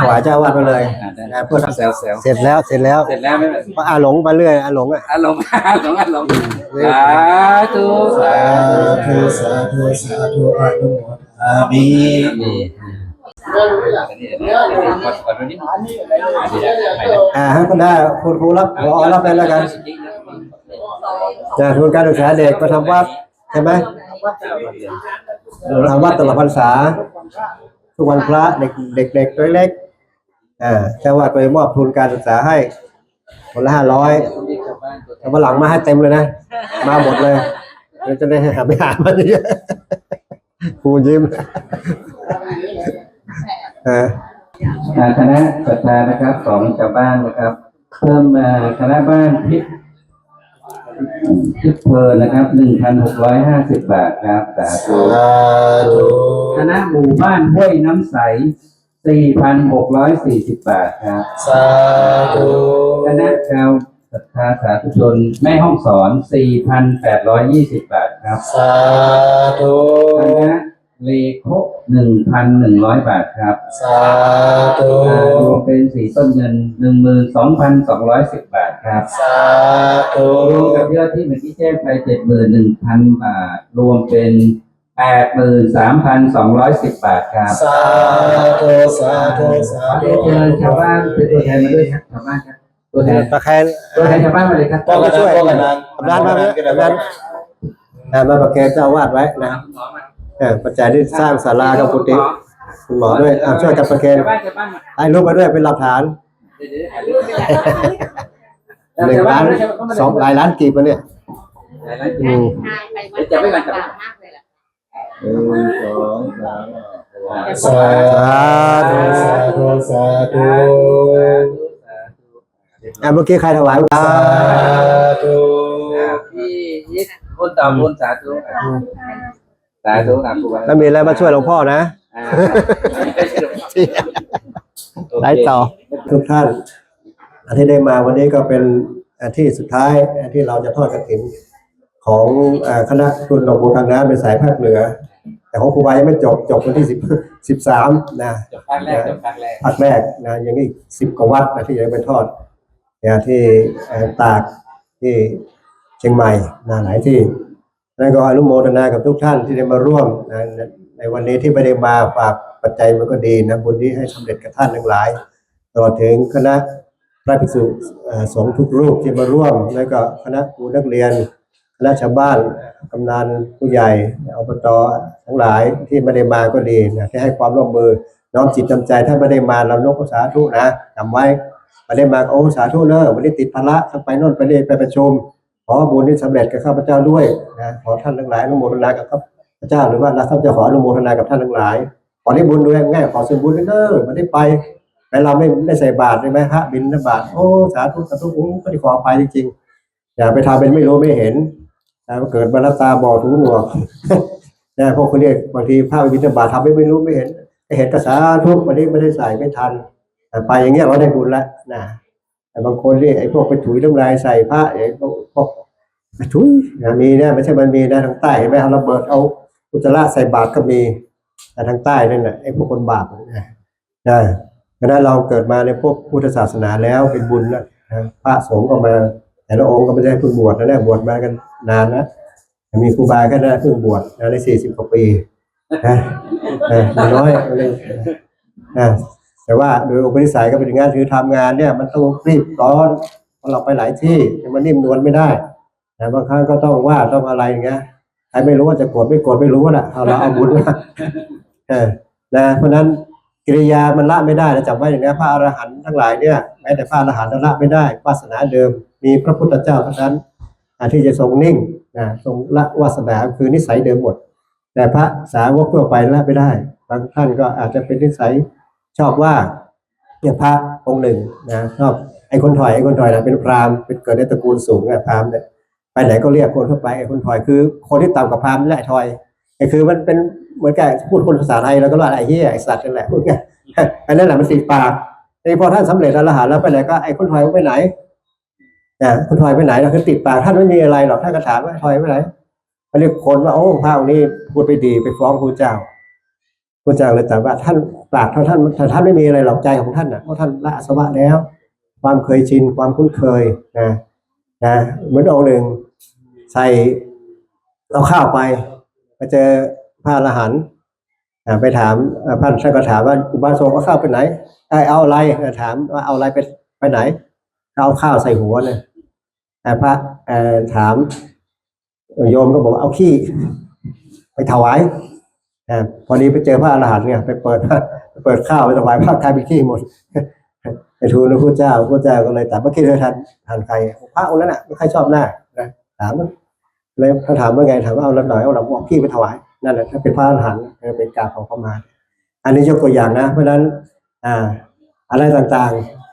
ถวายเจ้าอาวาดไปเลยอ่าได้นะเพื่อแซวแซวเสร็จแล้วเสร็จแล้วเสร็จแล้วไม่เป็นเพราะอาหลงไปเรื่อยอาหลงอะ อารมณ์อารมณ์อารมณ์สาธุสาธุสาธุสาธุอนุโมทนามินี่อันนี้อันนี้ก่อนก่อนวันนี้อันนี้ไปเลยอ่าให้ก็ได้คุณครูรับขอรับได้แล้วกันนะทุนการศึกษาเด็กก็ทำวัดใช่ไหมเราทำวัดตลอดพรรษาทุกวันพระเด็กเด็กเด็กเล็กๆ อ่าเจ้าว่าก็เลยมอบทุนการศึกษาให้คนละห้าร้อยแต่วันหลังมาให้เต็มเลยนะ มาหมดเลยเราจะได้หาไม่หามันเยอะครูยิ้มเอออ่าคณะศรัทธานะครับของชาวบ้านนะครับ เพิ่มมาคณะบ้านพิษพิษเพลินนะครับหนึ่งพันหกร้อยห้าสิบบาทครับสาธุสาธุคณะหมู่บ้านห้วยน้ำใส สี่พันหกร้อยสี่สิบบาทครับสาธุคณะชาวศรัทธาสาธุชนแม่ห้องสอนสี่พันแปดร้อยยี่สิบบาทครับสาธุคณะเลโคหนึ่งพันหนึ่งร้อยบาทครับสาธุรวมเป็นสีต้นเงินหนึ่งหมื่นสองพันสองร้อยสิบบาทครับสาธุรวมกับยอดที่เมื่อกี้แจ้งไปเจ็ดหมื่นหนึ่งพันบาท รวมเป็น แปดหมื่นสามพันสองร้อยสิบบาทครับสาธุสาธุสาขอธุเรียนเชิญชาวบ้านเป็นตัวแทนมาด้วยครับชาวบ้านครับตัวแทนตะแคงตัวแทนชาวบ้านมาเลยครับก็มาช่วยกำนันมาเนี่ยกำนันอ่ามาประเคนเจ้าอาวาดไว้นะเออปัจจัยที่สร้างศาลากับกุฏิคุณหมอด้วยอ่าช่วยกันประเคนชาวบ้านชาวบ้านมาให้รูปมาด้วยเป็นหลักฐานเดี๋ยวๆถ่ายรูปไปแล้วหนึ่งชาวบ้าล้านนมาเลยชาวบ้านมาเลยสองหลายล้านกีบมาเนี่ยหลายล้านอืมเดี๋ยวจับไว้ก่อนจับ หนึ่งสองสามสาธุสาธุสาธุอ่าเมื่อกี้ใครถวายสาธุพี่ยิดบุญต่อบุญสาธุสาธุครับครูบาแล้วมีอะไรมาช่วยหลวงพ่อนะได้ต่อทุกท่านอันที่ได้มาวันนี้ก็เป็นอันที่สุดท้ายอันที่เราจะทอดกระถิ่น ของเอ่อคณะทุนหลวงปู่ทางน้ำเป็นสายภาคเหนือ แต่ของครูบายังไม่จบจบวันที่สิบสิบสามนะจบภาคแรกจบภาคแรกภาคแรกนะยังอีกสิบกว่าวัดนะที่ยังไม่ทอดเนี่ยที่เอ่อตากที่เชียงใหม่นะหลายที่แล้วก็อนุโมทนากับทุกท่านที่ได้มาร่วมนะในในวันนี้ที่ไม่ได้มาฝากปัจจัยมันก็ดีนะบุญนี้ให้สำเร็จกับท่านทั้งหลายตลอดถึงคณะพระภิกษุเอ่อสงฆ์ทุกรูปที่มาร่วม แล้วก็คณะครูนักเรียน คณะชาวบ้านกำนันผู้ใหญ่อบตทั้งหลายที่ไม่ได้มาก็ดีนะที่ให้ความร่วมมือน้อมจิตน้อมใจถ้าไม่ได้มาเรานกก็สาธุนะจำไว้ไม่ได้มากโอ้สาธุเนอะวันนี้ติดภาระต้องไปโน่นไปนี่ไปประชุมขอบุญที่สำเร็จกับข้าพเจ้าด้วยนะขอท่านทั้งหลายอนุโมทนากับข้าพเจ้าหรือว่าเราข้าพเจ้าขออนุโมทนากับท่านทั้งหลาย ขอได้บุญด้วยง่ายขอส่วนบุญด้วยเนอะไม่ได้ไปแต่เราไม่ได้ใส่บาตรใช่ไหมฮะบินทบาตโอ้สาธุสาธุโอ้ก็ได้ขอไปจริงๆอย่าไปทำเป็นไม่รู้ไม่เห็น นะเกิดมาแล้วตาบอดหูหนวกนะพวกคนนี้บางทีพาไปบินทบาตทำไม่ไม่รู้ไม่เห็นเห็นกระสาทุกวันนี้ไม่ได้ใส่ไม่ทันแต่ไปอย่างเงี้ยเราได้บุญแล้วนะแต่บางคนนี่ไอ้พวกไปถุยน้ำลายใส่พระไอ้พวกไปถุยนะมีนะไม่ใช่มันมีนะทางใต้เห็นไหมเอาระเบิดเอาอุจจาระใส่บาตรก็มีแต่ทางใต้นั่นน่ะไอ้พวกคนบาปนะนะเพราะนั้นเราเกิดมาในพวกพุทธศาสนาแล้วเป็นบุญแล้วนะพระสงฆ์ก็มา แต่ละองค์ก็ไม่ได้เพิ่งบวชนะเนี่ยบวชมากันนานนะมีครูบาก็ได้เพิ่งบวชนะในสี่สิบกว่าปีนะนะน้อยเลยนะแต่ว่าโดยอุปนิสัยก็เป็นอย่างนั้นคือทำงานเนี่ย มันต้องรีบร้อนเพราะเราไปหลายที่มันนิ่มนวลไม่ได้นะบางครั้งก็ต้องว่าต้องอะไรอย่างเงี้ยใครไม่รู้ว่าจะโกรธไม่โกรธไม่รู้นะเอาเราเอาบุญมาเออนะเพราะฉะนั้นกิริยามันละไม่ได้นะจำไว้อย่างนี้พระอรหันต์ทั้งหลายเนี่ยแม้แต่พระอรหันต์ละไม่ได้วาสนาเดิม มีพระพุทธเจ้าเท่านั้นที่จะทรงนิ่งนะทรงละวาสนาคือนิสัยเดิมหมด แต่พระสาวกทั่วไปละไม่ได้ บางท่านก็อาจจะเป็นนิสัยชอบว่าอย่างพระองค์หนึ่งนะชอบไอ้คนถอยไอ้คนถอยนะเป็นพราหมณ์เป็นเกิดในตระกูลสูงนะพราหมณ์เนี่ยไปไหนก็เรียกคนทั่วไปไอ้คนถอยคือ คนที่ต่ำกว่าพราหมณ์นี่แหละถอยไอ้คือมันเป็นเหมือนกับพูดคนภาษาไทยแล้วก็ว่าไอ้เหี้ยไอ้สัตว์นั่นแหละพูดไงอันนั้นแหละมันติดปากไอ้พอท่านสำเร็จอรหันแล้วไปไหนก็ไอ้คนถอยไปไหน นะคนถอยไปไหนเราคือติดปากท่านไม่มีอะไรหรอกท่านก็ถามว่าถอยไปไหนมันเรียกคนว่าโอ้พระองค์นี้พูดไปดีไปฟ้องพระเจ้าพระเจ้าเลยตรัสว่าท่านปากท่านท่านท่านไม่มีอะไรหรอกใจของท่านนะเพราะท่านละอาสวะแล้ว ความเคยชินความคุ้นเคยนะนะเหมือนองค์หนึ่งใส่เอาข้าวไปไปเจอพระอรหันต์ไปถามอ่าพระท่านก็ถามว่าอุบาสกเอาข้าวไปไหนเอ้เอาอะไรถามว่าเอาอะไรไปไปไหน เอาข้าวใส่หัวเนี่ยแต่พระถามโยมก็บอกเอาขี้ไปถวายอพอดีไปเจอพระอรหันต์เนี่ยไปเปิดเปิดข้าวไปถวายพระกลายเป็นขี้หมดไปทูลพระพุทธเจ้าพระพุทธเจ้าก็เลยถามว่าคิดเลยทันทันใครพระองค์นั้นอะไม่ใครชอบหน้านะถามมันเลยเขาถามว่าไงถามว่าเอาละหน่อยเอาลังบอกพี่ไปถวายนั่นแหละถ้าเป็นพระอรหันต์เป็นการของเขามาอันนี้ยกตัวอย่างนะ เพราะฉะนั้น อ่า อะไรต่างๆ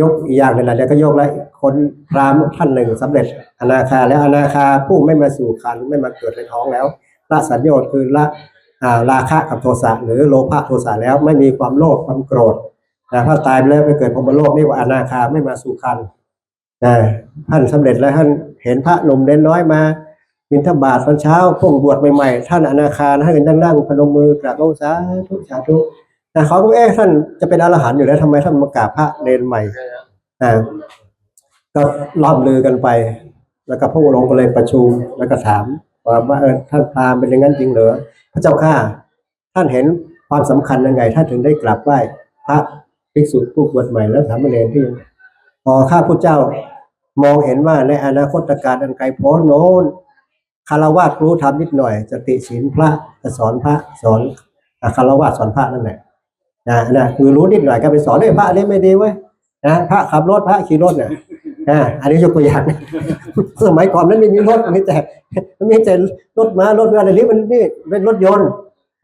ยกอีกอย่างหนึ่งนะเดี๋ยวก็ยกแล้วคนพรามท่านหนึ่งสำเร็จอนาคาแล้วอนาคาผู้ไม่มาสู่คันไม่มาเกิดในท้องแล้วละสัญญาณคือละอ่าราคะกับโทสะหรือโลภะโทสะแล้วไม่มีความโลภความโกรธนะถ้าตายไปแล้วไปเกิดพรมโลกนี่ว่าอนาคาไม่มาสู่คันนะท่านสำเร็จแล้วท่านเห็นพระหนุ่มเด่นน้อยมาบิณฑบาตตอนเช้าพวกบวชใหม่ๆท่านอนาคาท่านก็นั่งนั่งพนมมือกราบองค์สาธุสาธุ แต่เขาก็เอ๊ะท่านจะเป็นอรหันต์อยู่แล้วทำไมท่านมากราบพระเนรใหม่นะก็ล่ำลือกันไป แล้วก็พระองค์ก็เลยประชุมแล้วก็ถามว่าว่าเออท่านพราหมณ์เป็นอย่างนั้นจริงเหรอพระเจ้าข้าท่านเห็นความสำคัญยังไงท่านถึงได้กราบไหว้พระภิกษุผู้บวชใหม่และสามเณรที่ยังพอข้าพุทธเจ้ามองเห็นว่าในอนาคตการอันไกลโพ้นโน้นคารวะรู้ทำนิดหน่อยสติศีลพระจะสอนพระสอนอะคารวะสอนพระนั่นแหละ นะนะคือรู้นิดหน่อยก็ไปสอนเอ้ยพระอันนี้ไม่ดีเว้ยนะพระขับรถพระขี่รถเนี่ยอ่าอันนี้ยกตัวอย่างสมัยก่อนนั้นไม่มีรถมีแต่มีแต่รถมารถอะไรนี้มันนี่เป็นรถยนต์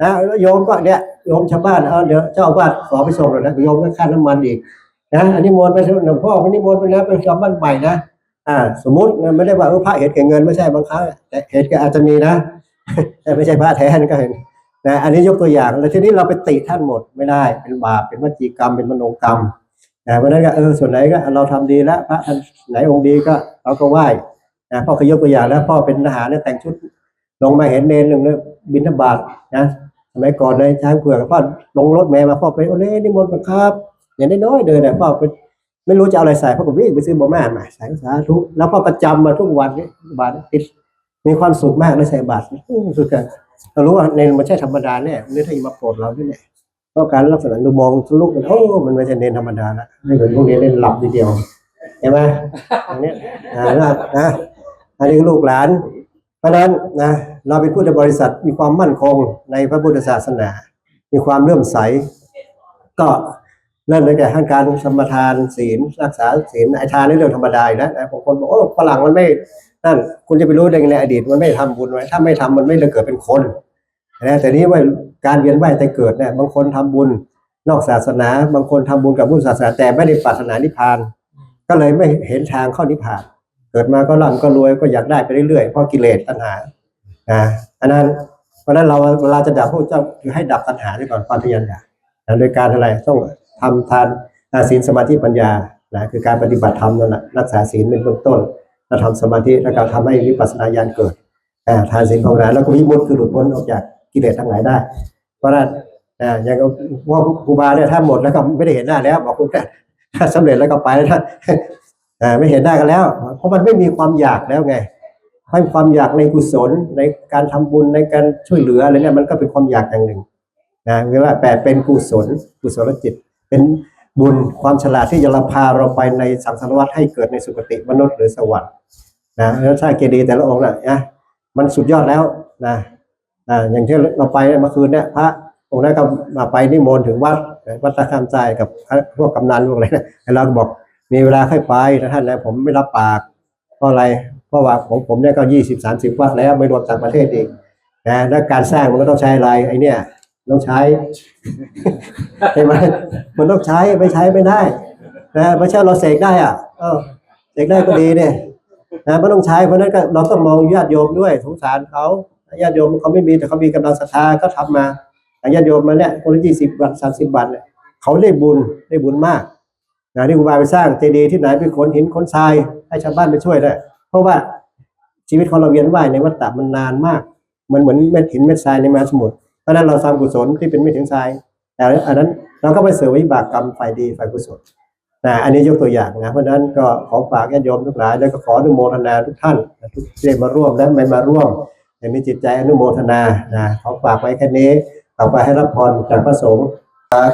นะโยมก็เนี่ยโยมชาวบ้านเอาเดี๋ยวเจ้าอาวาสขอไปส่งหน่อยนะโยมก็ค่าน้ำมันอีกนะอันนี้มนไปหลวงพ่อไปนิมนต์ไปนะไปชาวบ้านใหม่นะอ่า สมมติไม่ได้ว่าเออพระเห็นเก่เงินไม่ใช่บางครั้งแต่เห็นก็อาจจะมีนะแต่ไม่ใช่พระแท้นก็เห็น นะอันนี้ยกตัวอย่างแล้วทีนี้เราไปติท่านหมดไม่ได้เป็นบาปเป็นวจีกรรมเป็นมโนกรรมนะเพราะนั้นก็เออส่วนไหนก็เราทำดีแล้วพระท่านไหนองค์ดีก็เราก็ไหว้นะพ่อเคยยกตัวอย่างแล้วพ่อเป็นทหารเนี่ยแต่งชุด ลงมาเห็นเนรหนึ่งเนี่ยบิณฑบาตนะสมัยก่อนเลยช้างเผือกพ่อลงรถแม่มาพ่อไปโอ้เล่นิมนต์มาครับอย่างน้อยเดินเนี่ยพ่อไปไม่รู้จะเอาอะไรใส่พ่อก็วิ่งไปซื้อบะหม่มาใส่สาธุแล้วพ่อประจำมาทุกวันนี้บาทติดมีความสุขมากเลยใส่บาตรสุดกัน เรารู้ว่าเนรมันไม่ใช่ธรรมดาเนี่ยนี่ถ้ามาโปรดเราด้วยเนี่ยเพราะการลักษณะดูมองทะลุมันโอ้มันไม่ใช่เนรธรรมดาละไม่เหมือนพวกนี้เล่นหลับทีเดียวเห็นไหมอย่างนี้อ่านะนะอันนี้ลูกหลาน เพราะนั้นนะเราเป็นพุทธบริษัทมีความมั่นคงในพระพุทธศาสนา มีความเลื่อมใส ก็เริ่มตั้งแต่ขั้นการสมทานศีลรักษาศีลไอทานนี่เรื่องธรรมดาอยู่แล้วนะบางคนบอกโอ้ฝรั่งมันไม่ นั่นคุณจะไปรู้ได้ไงในอดีตมันไม่ทำบุญไว้ถ้าไม่ทำมันไม่ได้เกิดเป็นคนนะแต่นี้ว่าการเวียนว่ายแต่เกิดเนี่ยบางคนทำบุญนอกศาสนา บางคนทำบุญกับพุทธศาสนาแต่ไม่ได้ปรารถนานิพพาน ก็เลยไม่เห็นทางเข้านิพพาน เกิดมาก็ร่ำก็รวยก็อยากได้ไปเรื่อยๆเพราะกิเลสตัณหาอ่าอันนั้นเพราะนั้นเราเวลาจะดับพวกเจ้าคือให้ดับตัณหาด้วยก่อนความทะยานอยากนะโดยการอะไรต้องทำทานอาศีลสมาธิปัญญานะคือการปฏิบัติธรรมนั่นแหละรักษาศีลเป็นเบื้องต้น แล้วทำสมาธิแล้วก็ทำให้วิปัสสนาญาณเกิดทานศีลภาวนาแล้วก็วิมุตติคือหลุดพ้นออกจากกิเลสทั้งหลายได้ เพราะฉะนั้นอย่างว่าครูบาเนี่ยถ้าหมดแล้วก็ไม่ได้เห็นหน้าแล้ว บอกคุณแค่ถ้าสำเร็จแล้วก็ไปแล้วนะไม่เห็นได้ากันแล้ว เพราะมันไม่มีความอยากแล้วไงให้ความอยากในกุศลในการทำบุญในการช่วยเหลืออะไรเนี่ยมันก็เป็นความอยากอย่างหนึ่งนะเรียกว่าแปลเป็นกุศลกุศลจิต เป็น บุญความฉลาดที่จะพาเราไปในสังสารวัฏให้เกิดในสุคติมนุษย์หรือสวรรค์นะแล้วถ้าเกดีแต่ละองค์นะนะมันสุดยอดแล้วนะอ่าอย่างที่นเราไปเมื่อคืนเนี่ยพระองค์นั้นก็มาไปนิมนต์ถึงวัดวัดตะคามใจกับพวกกำนันพวกอะไรนะเราก็บอกมีเวลาค่อยไปนะท่านนะผมไม่รับปากเพราะอะไรเพราะว่าของผมเนี่ยก็ยี่สิบสามสิบวัดแล้วไม่รวมต่างประเทศอีกนะแล้วการสร้างมันก็ต้องใช้อะไรไอ้เนี่ย ต้องใช้ใช่ไหมมันต้องใช้ไม่ใช้ไม่ได้นะไม่ใช่เราเสกได้อะเออเสกได้ก็ดีเนี่ยนะไม่ต้องใช้เพราะนั้นก็เราต้องมองญาติโยมด้วยสงสารเขาญาติโยมเขาไม่มีแต่เขามีกำลังศรัทธาก็ทำมาแต่ญาติโยมมาเนี่ยคนละยี่สิบบาทสามสิบบาทเนี่ยเขาได้บุญได้บุญมากนะที่ครูบาไปสร้างเจดีย์ที่ไหนไปขนหินขนทรายให้ชาวบ้านไปช่วยได้เพราะว่าชีวิตของเราเวียนว่ายในวัฏฏะมันนานมาก มันเหมือนเม็ดหินเม็ดทรายในมหาสมุทร เพราะนั้นเราทำกุศลที่เป็นไม่ถึงทรายแต่อันนั้นเราก็ไปเสวยวิบากกรรมฝ่ายดีฝ่ายกุศลนะอันนี้ยกตัวอย่างนะเพราะฉะนั้นก็ขอฝากญาติโยมทุกหลายแล้วก็ขออนุโมทนาทุกท่านทุกที่ได้มาร่วมและไม่มาร่วมในมีจิตใจอนุโมทนานะขอฝากไว้แค่นี้ต่อไปให้รับพรจากพระสงฆ์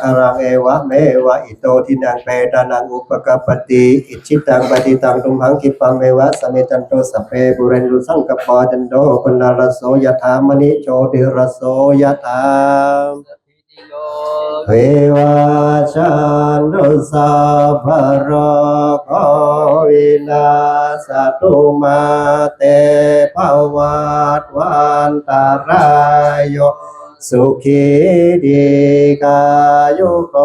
คารังเอวะเมวะอิโตทินังเปตานังอุปกปปติอิชิตังปฏิตังตุมหังคิปังเมวะสเมจันโตสเพบุเรนรุสังกปปจันโดปนาลโสยถามณิโชติรโสยถาเทวาชันตุสัพพะโรโควินาสตุมาเตภวัตวันตารายโย สุขีดีกายุโก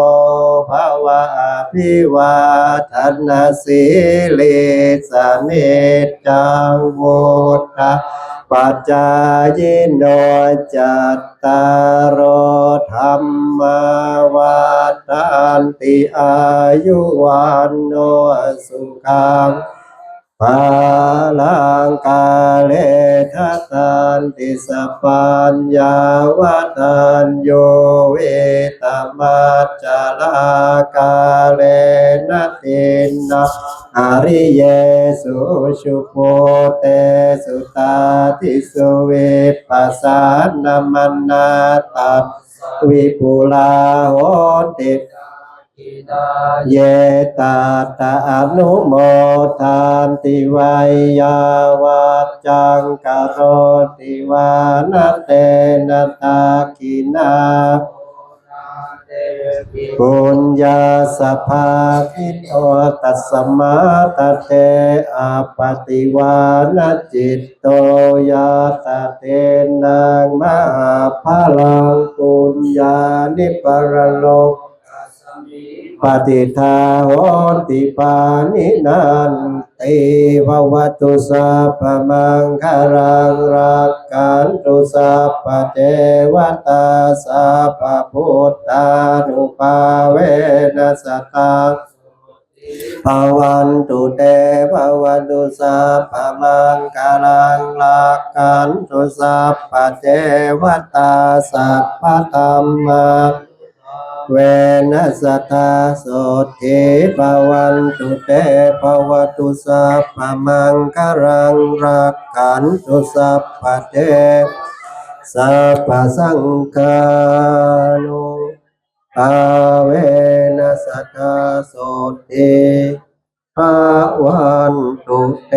ภาวะอภิวาทนาสิลิสเนจังวุฒาปัจจายโนจัตตารโอธรรมวัฏันติอายุวันโนสุขัง ปาลังกาเลทัตันติสปปัญญาวัตันโยเวตมัจจลากาเลนะตินนะอริเยสุชุโพเตสุตาทิสุเวปัสสานมันนาตัวิปุลาโหติ เยตาตาอนุโมทานติวายาวัจจังกโรติวานาเตนตาคินาปุญญาสภาคิโตตัสสมาตเตอาปติวานาจิตโตยาตเตนังมหาพลังปุญญานิปรโลก ปฏิทาโหติปานินันติภวตุสัพพมังคารังรักขันตุสัพพเทวตาสัพพุทธานุภาเวนัสตาภวันตุเตภวันตุสัพพมังคารังรักขันตุสัพพเทวตาสัพพธรรมา เวนัสตาโสติภวันตุเตภวตุสัพพมังคารังรักขันตุสัพพเทสัพพสังฆานุอาเวนัสตาโสติภวันตุเต